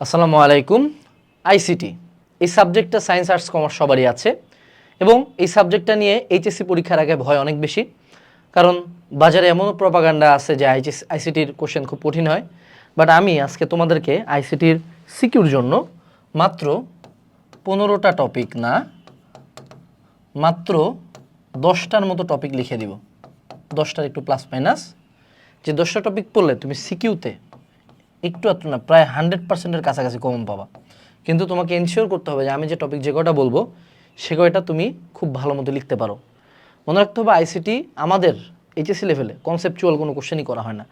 আসসালামু আলাইকুম আইসিটি এই সাবজেক্টটা সায়েন্স, আর্টস, কমার্স সবারই আছে এবং এই সাবজেক্টটা নিয়ে এইচএসসি পরীক্ষার আগে ভয় অনেক বেশি। কারণ বাজারে এমনও প্রপাগান্ডা আছে যে আইচিএস আইসিটির কোশ্চেন খুব কঠিন হয়। বাট আমি আজকে তোমাদেরকে আইসিটির সিকিউর জন্য মাত্র পনেরোটা টপিক না, মাত্র দশটার মতো টপিক লিখে দিব। দশটার একটু প্লাস মাইনাস যে দশটা টপিক পড়লে তুমি সিকিউতে একটু একটু না, প্রায় হান্ড্রেড পার্সেন্টের কাছাকাছি কমন পাবা। কিন্তু তোমাকে এনশিওর করতে হবে যে আমি যে টপিক যে কয়টা বলব, সে কয়টা তুমি খুব ভালো মতো লিখতে পারো। মনে রাখতে হবে আইসিটি আমাদের এইচএসসি লেভেলে কনসেপচুয়াল কোনো কোশ্চেনই করা হয় না।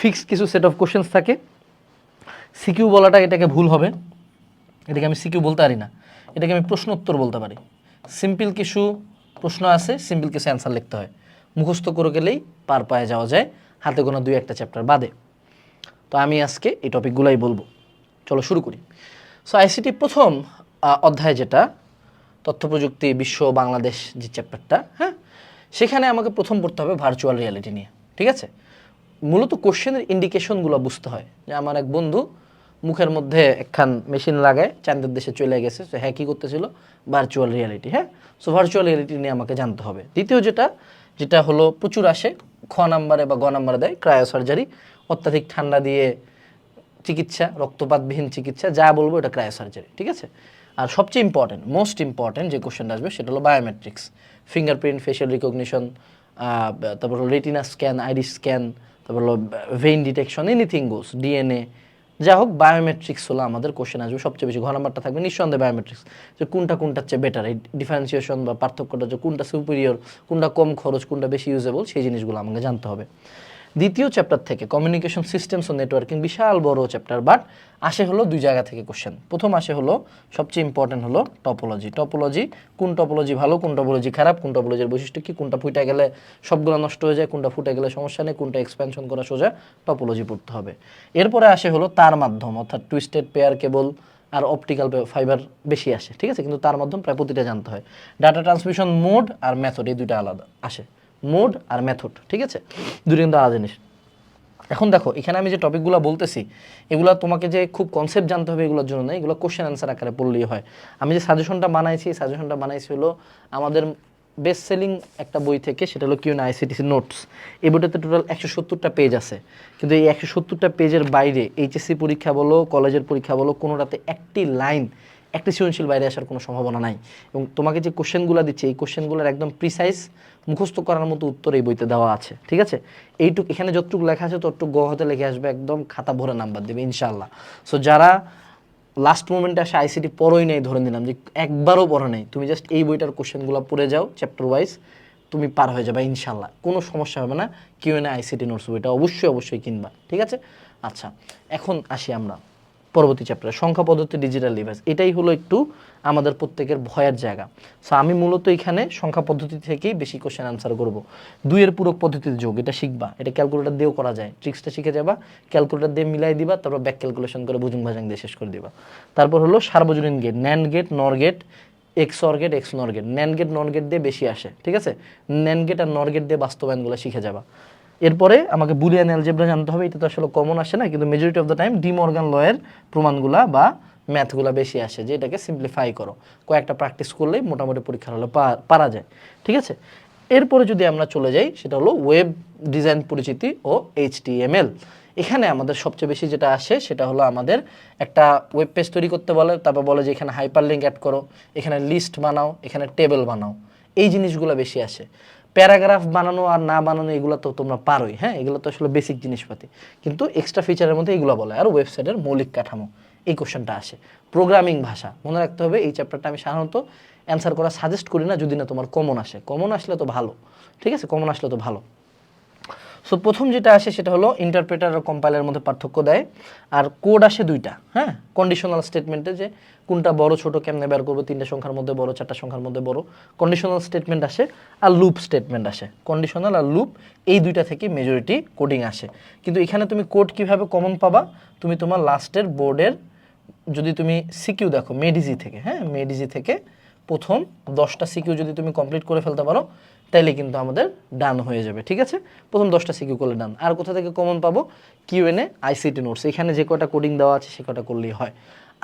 ফিক্সড কিছু সেট অফ কোশ্চেন্স থাকে। সিকিউ বলাটা এটাকে ভুল হবে। এটাকে আমি সিকিউ বলতে পারি না। এটাকে আমি প্রশ্ন উত্তর বলতে পারি। সিম্পল কিছু প্রশ্ন আছে সিম্পল কিছু অ্যান্সার লিখতে হয়। মুখস্থ করে গেলেই পার পায়ে যাওয়া যায়, হাতে কোনো দুই একটা চ্যাপ্টার বাদে। তো আমি আজকে এই টপিকগুলাই বলব। চলো শুরু করি। সো আইসিটি প্রথম অধ্যায় যেটা, তথ্য প্রযুক্তি, বিশ্ব, বাংলাদেশ, যে চ্যাপ্টারটা হ্যাঁ? সেখানে আমাকে প্রথম পড়তে হবে ভার্চুয়াল রিয়ালিটি নিয়ে, ঠিক আছে? মূলত কোশ্চেনের ইন্ডিকেশনগুলো বুঝতে হয়। যে আমার এক বন্ধু মুখের মধ্যে একখান মেশিন লাগায়, চাঁদের দেশে চলে গেছে, সে হ্যাঁ কী করতেছিল? ভার্চুয়াল রিয়ালিটি হ্যাঁ? সো ভার্চুয়াল রিয়ালিটি নিয়ে আমাকে জানতে হবে। দ্বিতীয় যেটা যেটা হলো প্রচুর আসে, খ নাম্বারে বা গ নাম্বারে দেয় ক্রায়ো সার্জারি অত্যাধিক ঠান্ডা দিয়ে চিকিৎসা, রক্তপাতবিহীন চিকিৎসা, যা বলব এটা ক্রায়ো সার্জারি, ঠিক আছে? আর সবচেয়ে ইম্পর্টেন্ট মোস্ট ইম্পর্টেন্ট যে কোশ্চেনটা আসবে সেটা হলো বায়োমেট্রিক্স ফিঙ্গারপ্রিন্ট ফেশিয়াল রিকগনিশন তারপর হলো রেটিনা স্ক্যান আইরিস স্ক্যান তারপর হলো vein detection anything goes DNA যা হোক বায়োমেট্রিক্স হলো আমাদের কোশ্চেন আসবে সবচেয়ে বেশি। ঘ নাম্বারটা থাকবে নিঃসন্দেহে বায়োমেট্রিক্স যে কোনটা কোনটার চেয়ে বেটার এই ডিফারেন্সিয়েশন বা পার্থক্যটা যে কোনটা সুপিরিয়র কোনটা কম খরচ, কোনটা বেশি ইউজেবল সেই জিনিসগুলো আমাকে জানতে হবে। দ্বিতীয় চ্যাপ্টার থেকে কমিউনিকেশন সিস্টেমস ও নেটওয়ার্কিং বিশাল বড় চ্যাপ্টার বাট আসে হলো দুই জায়গা থেকে কোশ্চেন প্রথম আসে হলো, সবচেয়ে ইম্পর্টেন্ট হলো টপোলজি টপোলজি কোন টপোলজি ভালো, কোন টপোলজি খারাপ, কোন টপোলজির বৈশিষ্ট্য কি, কোনটা ফুটে গেলে সবগুলো নষ্ট হয়ে যায়, কোনটা ফুটে গেলে সমস্যা নেই, কোনটা এক্সপেনশন করা সোজা টপোলজি পড়তে হবে। এরপরে আসে হলো তার মাধ্যম, অর্থাৎ টুইস্টেড পেয়ার কেবল আর অপটিক্যাল ফাইবার বেশি আসে, ঠিক আছে? কিন্তু তার মাধ্যম প্রায় প্রতিটা জানতে হয়। ডাটা ট্রান্সমিশন মোড আর মেথড এই দুইটা আলাদা, আসে। মোড আর মেথড ঠিক আছে? দুটো কিন্তু আলাদা জিনিস। এখন দেখো, এখানে আমি যে টপিকগুলো বলতেছি, এগুলো তোমাকে যে খুব কনসেপ্ট জানতে হবে এগুলোর জন্য না, এগুলো কোশ্চেন অ্যান্সার আকারে পড়লেই হয়। আমি যে সাজেশনটা বানাইছি সাজেশনটা বানাইছি হলো আমাদের বেস্ট সেলিং একটা বই থেকে, সেটা হলো কিউ আইসিটিসি নোটস এই বইটাতে টোটাল একশো সত্তরটা পেজ আছে। কিন্তু এই একশো সত্তরটা পেজের বাইরে এইচএসসি পরীক্ষা বলো কলেজের পরীক্ষা বলো, কোনোটাতে একটি লাইন একটি সৃজনশীল বাইরে আসার কোনো সম্ভাবনা নাই। এবং তোমাকে যে কোশ্চেনগুলো দিচ্ছে, এই কোশ্চেনগুলোর একদম প্রিসাইজ মুখস্থ করার মতো উত্তর এই বইতে দেওয়া আছে, ঠিক আছে? এইটুক এখানে যতটুকু লেখা আছে ততটুকু গ হতে লিখে আসবে, একদম খাতা ভরে নাম্বার দেবে ইনশাল্লাহ সো যারা লাস্ট মোমেন্টে আসে আইসিটি পড়োই নেই, ধরে নিলাম যে একবারও পড়ো নেই, তুমি জাস্ট এই বইটার কোশ্চেনগুলো পড়ে যাও চ্যাপ্টার ওয়াইজ তুমি পার হয়ে যাবে ইনশাল্লাহ কোনো সমস্যা হবে না কিউ এন আইসিটি নোটস বইটা অবশ্যই অবশ্যই কিনবা, ঠিক আছে? আচ্ছা এখন আসি আমরা। পরবর্তী চ্যাপ্টারে সংখ্যা পদ্ধতি ডিজিটাল ডিভাইস এটাই হলো একটু আমাদের প্রত্যেকের ভয়ের জায়গা। সো আমি মূলত এখানে সংখ্যা পদ্ধতি থেকেই বেশি কোশ্চেন আনসার করব। দুইয়ের পূরক পদ্ধতির যোগ, এটা শিখবা। এটা ক্যালকুলেটার দিয়েও করা যায়। ট্রিক্সটা শিখে যাবা ক্যালকুলেটার দিয়ে মিলাই দিবা, তারপর ব্যাক ক্যালকুলেশন করে বুঝুং ভাজাং দিয়ে শেষ করে দিবা। তারপর হলো সার্বজনীন gate NAND gate NOR gate XOR gate XNOR gate NAND gate NOR gate দিয়ে বেশি আসে, ঠিক আছে? ন্যান গেট আর নর গেট দিয়ে বাস্তবায়নগুলো শিখে যাবা। এরপরে আমাকে বুলিয়ান অ্যালজেব্রা জানতে হবে, এটা তো আসলে কমন আসে না, কিন্তু majority of the time De Morgan লয়ের প্রমাণগুলা বা ম্যাথগুলা বেশি আসে যে এটাকে সিম্পলিফাই করো। কয়েকটা প্র্যাকটিস করলেই মোটামুটি পরীক্ষার হলে পারা যায়, ঠিক আছে? এরপরে যদি আমরা চলে যাই, সেটা হলো ওয়েব ডিজাইন পরিচিতি ও এইচটিএমএল এখানে আমাদের সবচেয়ে বেশি যেটা আসে, সেটা হলো আমাদের একটা ওয়েব পেজ তৈরি করতে বলে, তারপর বলে যে এখানে হাইপার লিঙ্ক অ্যাড করো, এখানে লিস্ট বানাও, এখানে টেবিল বানাও, এই জিনিসগুলো বেশি আসে। প্যারাগ্রাফ বানানো আর না বানানো, এগুলো তো তোমরা পারোই হ্যাঁ? এগুলো তো আসলে বেসিক জিনিসপাতি। কিন্তু এক্সট্রা ফিচারের মধ্যে এগুলো বলে আর ওয়েবসাইটের মৌলিক কাঠামো, এই কোশ্চেনটা আসে। প্রোগ্রামিং ভাষা, মনে রাখতে হবে, এই চ্যাপ্টারটা আমি সাধারণত অ্যান্সার করা সাজেস্ট করি না, যদি না তোমার কমন আসে। কমন আসলে তো ভালো, ঠিক আছে? কমন আসলে তো ভালো। সো প্রথম যেটা আসে সেটা হলো ইন্টারপ্রেটার আর কম্পাইলার মধ্যে পার্থক্য দেয়। আর কোড আসে দুইটা হ্যাঁ? কন্ডিশনাল স্টেটমেন্টে যে কোনটা বড়, ছোট কেমনে বের করব? তিনটা সংখ্যার মধ্যে বড়, চারটা সংখ্যার মধ্যে বড়। কন্ডিশনাল স্টেটমেন্ট আসে আর লুপ স্টেটমেন্ট আসে। কন্ডিশনাল আর লুপ এই দুইটা থেকে মেজরিটি কোডিং আসে। কিন্তু এখানে তুমি কোড কীভাবে কমন পাবা? তুমি তোমার লাস্টের বোর্ডের যদি তুমি সিকিউ দেখো মেডিজি থেকে হ্যাঁ? মেডিজি থেকে প্রথম দশটা সিকিউ যদি তুমি কমপ্লিট করে ফেলতে পারো তাইলে কিন্তু আমাদের ডান হয়ে যাবে, ঠিক আছে? প্রথম দশটা সিকিউ করলে ডান। আর কোথা থেকে কমন পাবো? কিউএনএ আইসিটি নোটস এখানে যে কটা কোডিং দেওয়া আছে, সে কটা করলেই হয়।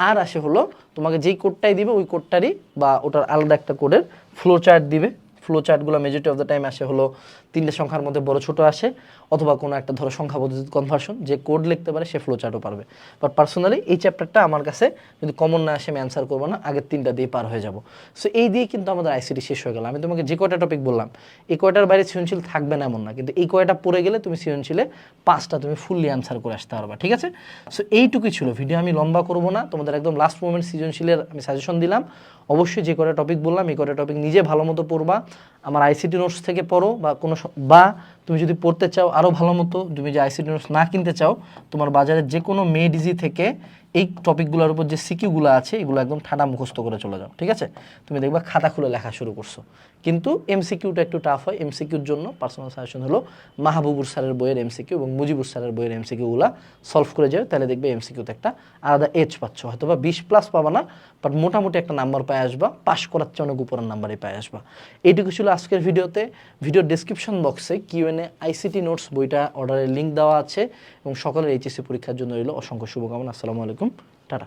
আর আসে হলো, তোমাকে যেই কোডটাই দিবে, ওই কোডটারই বা ওটার আলাদা একটা কোডের ফ্লো চার্ট দিবে। ফ্লো চার্টগুলো মেজরিটি অফ দ্য টাইম আসে হলো তিনটে সংখ্যার মধ্যে বড় ছোট আসে অথবা কোনো একটা ধরো সংখ্যা পদ্ধতি কনভার্সন যে কোড লিখতে পারে সে ফ্লো চার্টও পারবে। বাট পার্সোনালি এই চ্যাপ্টারটা আমার কাছে যদি কমন না আসে আমি অ্যান্সার করব না, আগের তিনটা দিয়ে পার হয়ে যাব। সো এই দিয়ে কিন্তু আমাদের আইসিটি শেষ হয়ে গেল। আমি তোমাকে যে কয়টা টপিক বললাম, এই কয়টার বাইরে সৃজনশীল থাকবে না এমন না, কিন্তু এই কয়টা পড়ে গেলে তুমি সৃজনশীলে পাঁচটা তুমি ফুললি অ্যান্সার করে আসতে পারবা, ঠিক আছে? সো এইটুকুই ছিল। ভিডিও আমি লম্বা করব না, তোমাদের একদম লাস্ট মোমেন্ট সৃজনশীলের আমি সাজেশন দিলাম। অবশ্যই যে কটা টপিক বললাম, এই কটা টপিক নিজে ভালো মতো পড়বা। আমার আইসিটি নোটস থেকে পড়ো বা কোনো বা তুমি যদি পড়তে চাও আরও ভালো মতো তুমি যে আইসিটি নোটস না কিনতে চাও, তোমার বাজারে যে কোনো মেডিজি থেকে এই টপিকগুলোর উপর যে সিকিউগুলো আছে, এগুলো একদম ঠান্ডা মুখস্থ করে চলে যাও, ঠিক আছে? তুমি দেখবা খাতা খুলে লেখা শুরু করছ। কিন্তু এমসিকিউটা একটু টাফ হয়, এমসিকিউর জন্য পার্সোনাল সাজেশন হলো মাহবুবুর স্যারের বইয়ের এমসিকিউ এবং মুজিবুর স্যারের বইয়ের এমসিকিউগুলো সলভ করে যাও, তাহলে দেখবে এমসিকিউতে একটা আলাদা এজ পাচ্ছ। হয়তো বা বিশ প্লাস পাবা না বাট মোটামুটি একটা নাম্বার পাই আসবা পাশ করার চেয়ে অনেক উপরের নাম্বারই পাই আসবা। এইটুকু ছিল আজকের ভিডিওতে। ভিডিওর ডিসক্রিপশন বক্সে কিউএনএ আইসিটি নোটস বইটা অর্ডারের লিঙ্ক দেওয়া আছে এবং সকলের এইচএসসি পরীক্ষার জন্য রইল অসংখ্য শুভকামনা। আসসালামু আলাইকুম টাটা